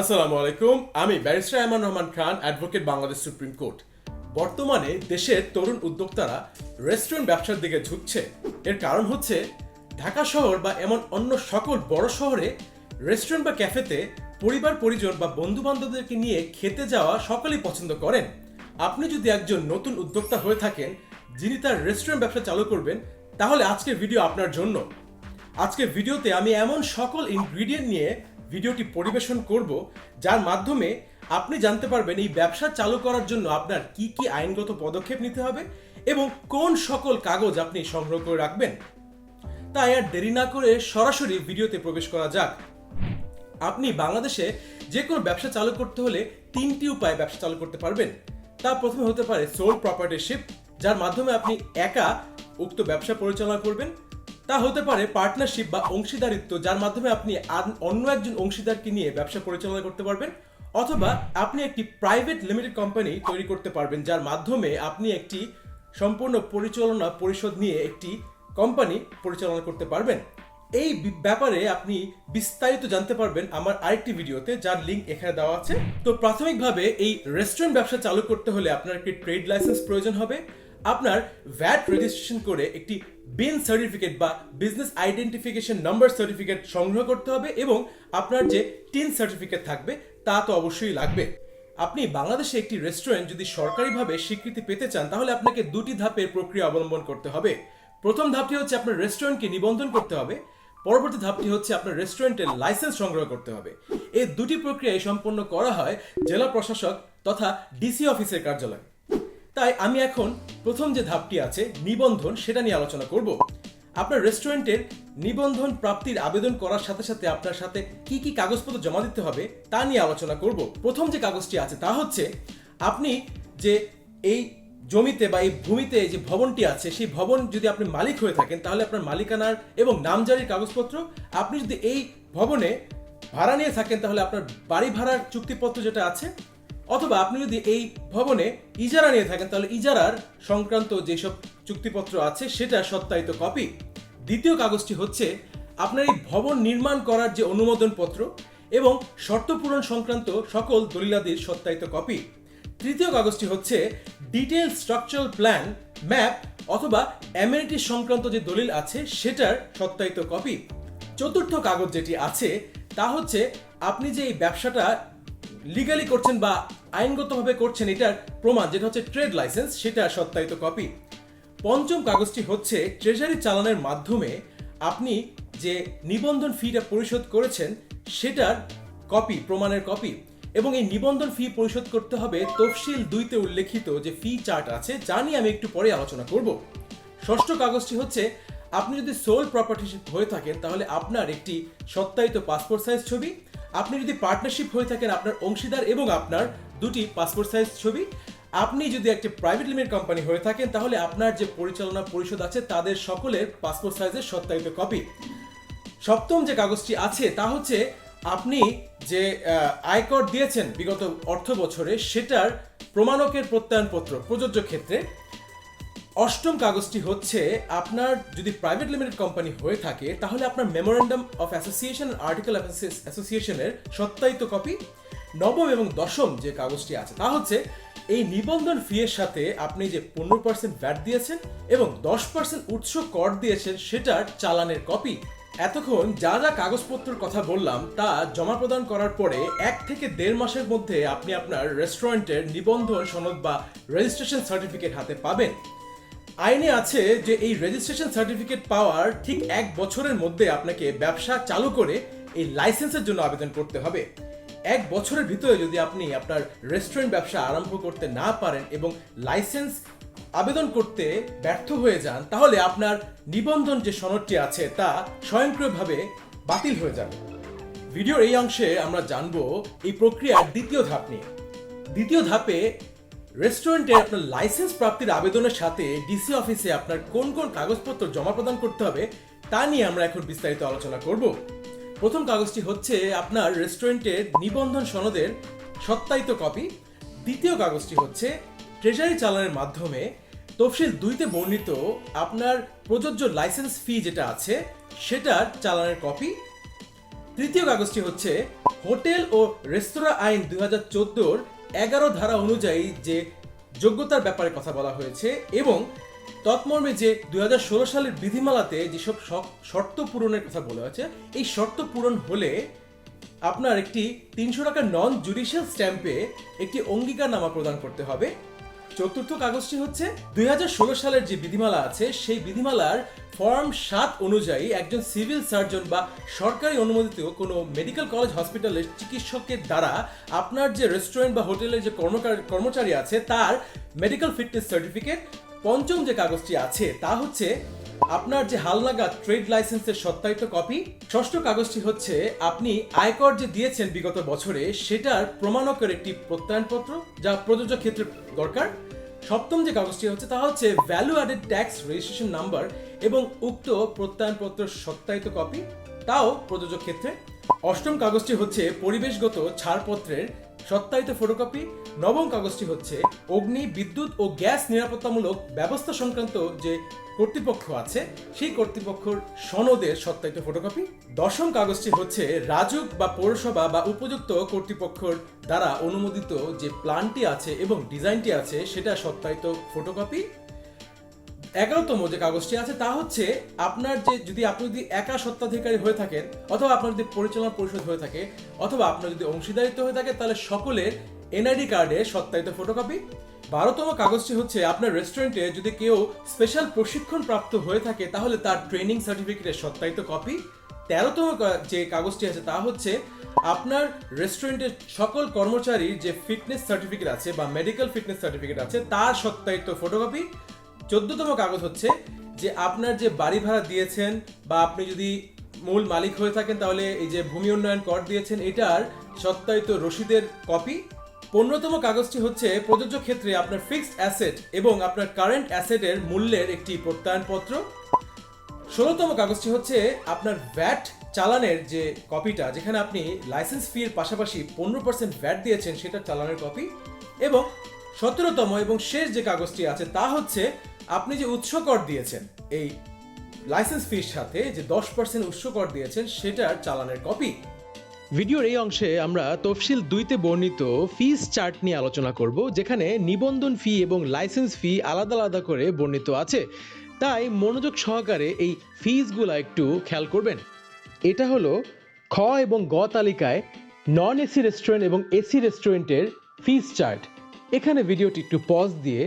আসসালামু আলাইকুম, আমি barrister Iman Rahman Khan advocate Bangladesh supreme court. বর্তমানে দেশের তরুণ উদ্যোক্তারা রেস্টুরেন্ট ব্যবসার দিকে ঝুঁকছে। এর কারণ হচ্ছে, ঢাকা শহর বা এমন অন্য সকল বড় শহরে রেস্টুরেন্ট বা ক্যাফেতে পরিবার, পরিজন বা বন্ধু বান্ধবদেরকে নিয়ে খেতে যাওয়া সকলেই পছন্দ করেন। আপনি যদি একজন নতুন উদ্যোক্তা হয়ে থাকেন, যিনি তার রেস্টুরেন্ট ব্যবসা চালু করবেন, তাহলে আজকের ভিডিও আপনার জন্য। আজকের ভিডিওতে আমি এমন সকল ইনগ্রিডিয়েন্ট নিয়ে ভিডিওটি পরিবেশন করব, যার মাধ্যমে আপনি জানতে পারবেন এই ব্যবসা চালু করার জন্য আপনার কি কি আইনগত পদক্ষেপ নিতে হবে এবং কোন সকল কাগজ আপনি সংগ্রহ করে রাখবেন। তাই আর দেরি না করে সরাসরি ভিডিওতে প্রবেশ করা যাক। আপনি বাংলাদেশে যে কোনো ব্যবসা চালু করতে হলে তিনটি উপায়ে ব্যবসা চালু করতে পারবেন। তা প্রথমে হতে পারে সোল প্রপার্টিশিপ যার মাধ্যমে আপনি একা উক্ত ব্যবসা পরিচালনা করবেন। তা হতে পারে পার্টনারশিপ বা অংশীদারিত্ব, যার মাধ্যমে আপনি অন্য একজন অংশীদারকে নিয়ে ব্যবসা পরিচালনা করতে পারবেন, অথবা আপনি একটি প্রাইভেট লিমিটেড কোম্পানি তৈরি করতে পারবেন, যার মাধ্যমে আপনি একটি সম্পূর্ণ পরিচালনা পরিষদ নিয়ে একটি কোম্পানি পরিচালনা করতে পারবেন। এই ব্যাপারে আপনি বিস্তারিত জানতে পারবেন আমার আরেকটি ভিডিওতে, যার লিঙ্ক এখানে দেওয়া আছে। তো প্রাথমিকভাবে এই রেস্টুরেন্ট ব্যবসা চালু করতে হলে আপনার একটি ট্রেড লাইসেন্স প্রয়োজন হবে। আপনার ভ্যাট রেজিস্ট্রেশন করে একটি বিন সার্টিফিকেট বা বিজনেস আইডেন্টিফিকেশন নাম্বার সার্টিফিকেট সংগ্রহ করতে হবে এবং আপনার যে টিন সার্টিফিকেট থাকবে, তা তো অবশ্যই লাগবে। আপনি বাংলাদেশে একটি রেস্টুরেন্ট যদি সরকারিভাবে স্বীকৃতি পেতে চান, তাহলে আপনাকে দুটি ধাপের প্রক্রিয়া অবলম্বন করতে হবে। প্রথম ধাপটি হচ্ছে আপনার রেস্টুরেন্টকে নিবন্ধন করতে হবে। পরবর্তী ধাপটি হচ্ছে আপনার রেস্টুরেন্টের লাইসেন্স সংগ্রহ করতে হবে। এই দুটি প্রক্রিয়ায় সম্পন্ন করা হয় জেলা প্রশাসক তথা ডিসি অফিসের কার্যালয়। তাই আমি এখন প্রথম যে ধাপটি আছে, নিবন্ধন, সেটা নিয়ে আলোচনা করব। আপনার রেস্টুরেন্টের নিবন্ধন প্রাপ্তির আবেদন করার সাথে সাথে আপনার সাথে কি কি কাগজপত্র জমা দিতে হবে, তা নিয়ে আলোচনা করব। প্রথম যে কাগজটি আছে, তা হচ্ছে আপনি যে এই জমিতে বা এই ভূমিতে যে ভবনটি আছে, সেই ভবন যদি আপনি মালিক হয়ে থাকেন, তাহলে আপনার মালিকানার এবং নামজারির কাগজপত্র, আপনি যদি এই ভবনে ভাড়া নিয়ে থাকেন, তাহলে আপনার বাড়ি ভাড়ার চুক্তিপত্র যেটা আছে অথবা আপনি যদি এই ভবনে ইজারা নিয়ে থাকেন, তাহলে ইজারার সংক্রান্ত যেসব চুক্তিপত্র আছে, সেটা সত্যায়িত কপি। দ্বিতীয় কাগজটি হচ্ছে আপনার এই ভবন নির্মাণ করার যে অনুমোদন পত্র এবং শর্ত পূরণ সংক্রান্ত সকল দলিলাদির সত্যায়িত কপি। তৃতীয় কাগজটি হচ্ছে ডিটেল স্ট্রাকচারাল প্ল্যান ম্যাপ অথবা অ্যামেনিটি সংক্রান্ত যে দলিল আছে, সেটার সত্যায়িত কপি। চতুর্থ কাগজ যেটি আছে, তা হচ্ছে আপনি যে এই ব্যবসাটা লিগালি করছেন বা আইনগতভাবে করছেন এটার প্রমাণ যেটা হচ্ছে ট্রেড লাইসেন্স সেটা সত্যায়িত কপি পঞ্চম কাগজটি হচ্ছে ট্রেজারি চালানের মাধ্যমে আপনি যে নিবন্ধন ফিটা পরিশোধ করেছেন, সেটার কপি প্রমাণের কপি এবং এই নিবন্ধন ফি পরিশোধ করতে হবে তফসিল দুইতে উল্লেখিত যে ফি চার্ট আছে, যা নিয়ে আমি একটু পরে আলোচনা করব। ষষ্ঠ কাগজটি হচ্ছে, আপনি যদি সোল প্রপার্টিশিপ হয়ে থাকেন, তাহলে আপনার একটি সত্যায়িত পাসপোর্ট সাইজ ছবি আপনি যদি পার্টনারশিপ হয়ে থাকেন আপনার অংশীদার এবং আপনার দুটি পাসপোর্ট সাইজ ছবি, আপনি যদি একটি প্রাইভেট লিমিটেড কোম্পানি হয়ে থাকেন, তাহলে আপনার যে পরিচালনা পরিষদ আছে, তাদের সকলের পাসপোর্ট সাইজের সত্যায়িত কপি সপ্তম যে কাগজটি আছে, তা হচ্ছে আপনি যে আয়কর দিয়েছেন বিগত অর্থ বছরে সেটার প্রমাণকের প্রত্যয়নপত্র প্রযোজ্য ক্ষেত্রে অষ্টম কাগজটি হচ্ছে আপনার যদি প্রাইভেট লিমিটেড কোম্পানি হয়ে থাকে, তাহলে আপনার মেমোরেন্ডাম অফ অ্যাসোসিয়েশন আর্টিকেল অ্যাসোসিয়েশনের সত্যায়িত কপি নবম এবং দশম যে কাগজটি আছে, তা হচ্ছে এই নিবন্ধন ফি এর সাথে আপনি যে পনেরো পার্সেন্ট ভ্যাট দিয়েছেন এবং দশ পার্সেন্ট উৎস কর দিয়েছেন, সেটার চালানের কপি এতক্ষণ যা যা কাগজপত্রের কথা বললাম, তা জমা প্রদান করার পরে এক থেকে দেড় মাসের মধ্যে আপনি আপনার রেস্টুরেন্টের নিবন্ধন সনদ বা রেজিস্ট্রেশন সার্টিফিকেট হাতে পাবেন। আইনে আছে যে এই রেজিস্ট্রেশন সার্টিফিকেট পাওয়ার ঠিক এক বছরের মধ্যে আপনাকে ব্যবসা চালু করে এই লাইসেন্সের জন্য আবেদন করতে হবে। এক বছরের ভিতরে যদি আপনি আপনার রেস্টুরেন্ট ব্যবসা আরম্ভ করতে না পারেন এবং লাইসেন্স আবেদন করতে ব্যর্থ হয়ে যান, তাহলে আপনার নিবন্ধন যে সনদটি আছে তা স্বয়ংক্রিয়ভাবে বাতিল হয়ে যাবে। ভিডিওর এই অংশে আমরা জানব এই প্রক্রিয়ার দ্বিতীয় ধাপ নিয়ে। দ্বিতীয় ধাপে রেস্টুরেন্টে আপনার লাইসেন্স প্রাপ্তির আবেদনের সাথে ডিসি অফিসে আপনার কোন কোন কাগজপত্র জমা প্রদান করতে হবে, তা নিয়ে আমরা এখন বিস্তারিত আলোচনা করব। প্রথম কাগজটি হচ্ছে আপনার রেস্টুরেন্টের নিবন্ধন সনদের সত্যায়িত কপি। দ্বিতীয় কাগজটি হচ্ছে ট্রেজারি চালানের মাধ্যমে তফসিল দুইতে বর্ণিত আপনার প্রযোজ্য লাইসেন্স ফি যেটা আছে, সেটার চালানের কপি। তৃতীয় কাগজটি হচ্ছে হোটেল ও রেস্তোরাঁ আইন দুই হাজার চোদ্দোর এগারো ধারা অনুযায়ী যে যোগ্যতার ব্যাপারে কথা বলা হয়েছে এবং তৎমর্মে যে দু হাজার ষোলো সালের বিধিমালাতে যেসব শর্ত পূরণের কথা বলা হয়েছে, এই শর্ত পূরণ হলে আপনার একটি তিনশো টাকা নন জুডিশিয়াল স্ট্যাম্পে একটি অঙ্গীকারনামা প্রদান করতে হবে। চতুর্থ কাগজটি হচ্ছে দুই হাজার ষোলো সালের যে বিধিমালা আছে, সেই বিধিমালার ফর্ম সাত অনুযায়ী একজন সিভিল সার্জন বা সরকারি অনুমোদিত কোনো মেডিকেল কলেজ হসপিটালের চিকিৎসকের দ্বারা আপনার যে রেস্টুরেন্ট বা হোটেলের যে কর্মচারী আছে, তার মেডিকেল ফিটনেস সার্টিফিকেট। পঞ্চম যে কাগজটি আছে, তা হচ্ছে আপনার যে হালনাগা ট্রেড লাইসেন্সের সত্যায়িত কপি, ষষ্ঠ কাগজটি হচ্ছে আপনি আয়কর যে দিয়েছেন বিগত বছরে, সেটার প্রমাণকের একটি প্রত্যয়নপত্র যা প্রযোজ্য ক্ষেত্রে দরকার। সপ্তম যে কাগজটি হচ্ছে, তা হচ্ছে value added tax registration number এবং উক্ত প্রত্যয়নপত্র সত্যায়িত কপি, তাও প্রযোজ্য ক্ষেত্রে। অষ্টম কাগজটি হচ্ছে পরিবেশগত ছাড়পত্রের সত্যায়িত ফটোকপি নবম কাগজটি হচ্ছে অগ্নি, বিদ্যুৎ ও গ্যাস নিরাপত্তামূলক ব্যবস্থা সংক্রান্ত যে কর্তৃপক্ষ আছে, সেই কর্তৃপক্ষর সনদের সত্যায়িত ফটোকপি দশম কাগজটি হচ্ছে রাজুক বা পৌরসভা বা উপযুক্ত কর্তৃপক্ষর দ্বারা অনুমোদিত যে প্ল্যানটি আছে এবং ডিজাইনটি আছে, সেটা সত্যায়িত ফটোকপি এগারোতম যে কাগজটি আছে, তা হচ্ছে আপনার যে যদি আপনি যদি একা সত্ত্বাধিকারী হয়ে থাকেন, অথবা আপনার যদি পরিচালনা পরিষদ হয়ে থাকে, অথবা আপনার যদি অংশীদারিত্ব হয়ে থাকে, তাহলে সকলের এনআইডি কার্ডে সত্যায়িত ফটোকপি বারোতম কাগজটি হচ্ছে আপনার রেস্টুরেন্টে যদি কেউ স্পেশাল প্রশিক্ষণ প্রাপ্ত হয়ে থাকে, তাহলে তার ট্রেনিং সার্টিফিকেটের সত্যায়িত কপি তেরোতম যে কাগজটি আছে, তা হচ্ছে আপনার রেস্টুরেন্টের সকল কর্মচারীর যে ফিটনেস সার্টিফিকেট আছে বা মেডিকেল ফিটনেস সার্টিফিকেট আছে, তার সত্যায়িত ফটোকপি চোদ্দতম কাগজ হচ্ছে যে আপনার যে বাড়ি ভাড়া দিয়েছেন বা আপনি যদি মূল মালিক হয়ে থাকেন, তাহলে এই যে ভূমি উন্নয়ন কর দিয়েছেন, এটার সত্যায়িত রসিদের কপি। পনেরোতম কাগজটি হচ্ছে প্রযোজ্য ক্ষেত্রে আপনার ফিক্সড অ্যাসেট এবং আপনার কারেন্ট অ্যাসেটের মূল্যের একটি প্রত্যয়নপত্র। ষোলোতম কাগজটি হচ্ছে আপনার ভ্যাট চালানের যে কপিটা, যেখানে আপনি লাইসেন্স ফির পাশাপাশি পনেরো পার্সেন্ট ভ্যাট দিয়েছেন, সেটা চালানের কপি এবং সতেরোতম এবং শেষ যে কাগজটি আছে তা হচ্ছে আপনি যে উৎস কর দিয়েছেন, এই লাইসেন্স ফির সাথে যে দশ পার্সেন্ট উৎস কর দিয়েছেন, সেটার চালানের কপি ভিডিওর এই অংশে আমরা তফসিল দুইতে বর্ণিত ফিস চার্ট নিয়ে আলোচনা করব, যেখানে নিবন্ধন ফি এবং লাইসেন্স ফি আলাদা আলাদা করে বর্ণিত আছে। তাই মনোযোগ সহকারে এই ফিসগুলো একটু খেয়াল করবেন। এটা হলো খ এবং গ তালিকায় নন এসি রেস্টুরেন্ট এবং এসি রেস্টুরেন্টের ফিস চার্ট এখানে ভিডিওটি একটু পজ দিয়ে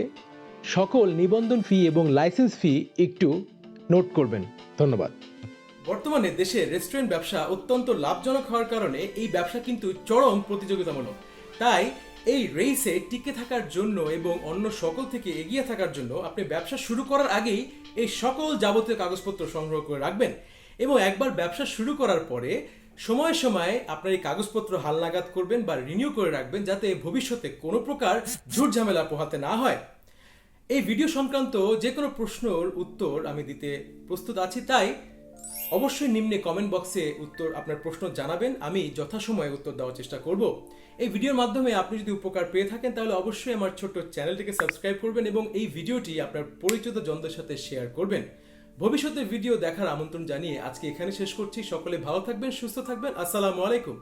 সকল নিবন্ধন ফি এবং লাইসেন্স ফি একটু নোট করবেন। ধন্যবাদ। বর্তমানে দেশে রেস্টুরেন্ট ব্যবসা অত্যন্ত লাভজনক হওয়ার কারণে এই ব্যবসা কিন্তু চরম প্রতিযোগিতামূলক। তাই এই রেসে টিকে থাকার জন্য এবং অন্য সকল থেকে এগিয়ে থাকার জন্য আপনি ব্যবসা শুরু করার আগেই এই সকল যাবতীয় কাগজপত্র সংগ্রহ করে রাখবেন। এবং একবার ব্যবসা শুরু করার পরে সময়ে সময়ে আপনার এই কাগজপত্র হালনাগাদ করবেন বা রিনিউ করে রাখবেন যাতে ভবিষ্যতে কোনো প্রকার ঝুট ঝামেলা পোহাতে না হয়। এই ভিডিও সংক্রান্ত যে কোনো প্রশ্নর উত্তর আমি দিতে প্রস্তুত আছি, তাই অবশ্যই নিম্নে কমেন্ট বক্সে উত্তর আপনার প্রশ্ন জানাবেন, আমি যথাসময়ে উত্তর দেওয়ার চেষ্টা করব। এই ভিডিওর মাধ্যমে আপনি যদি উপকার পেয়ে থাকেন, তাহলে অবশ্যই আমার ছোট্ট চ্যানেলটিকে সাবস্ক্রাইব করবেন এবং এই ভিডিওটি আপনার পরিচিত জনদের সাথে শেয়ার করবেন। ভবিষ্যতে ভিডিও দেখার আমন্ত্রণ জানিয়ে আজকে এখানে শেষ করছি। সকলে ভালো থাকবেন, সুস্থ থাকবেন। আসসালামু আলাইকুম।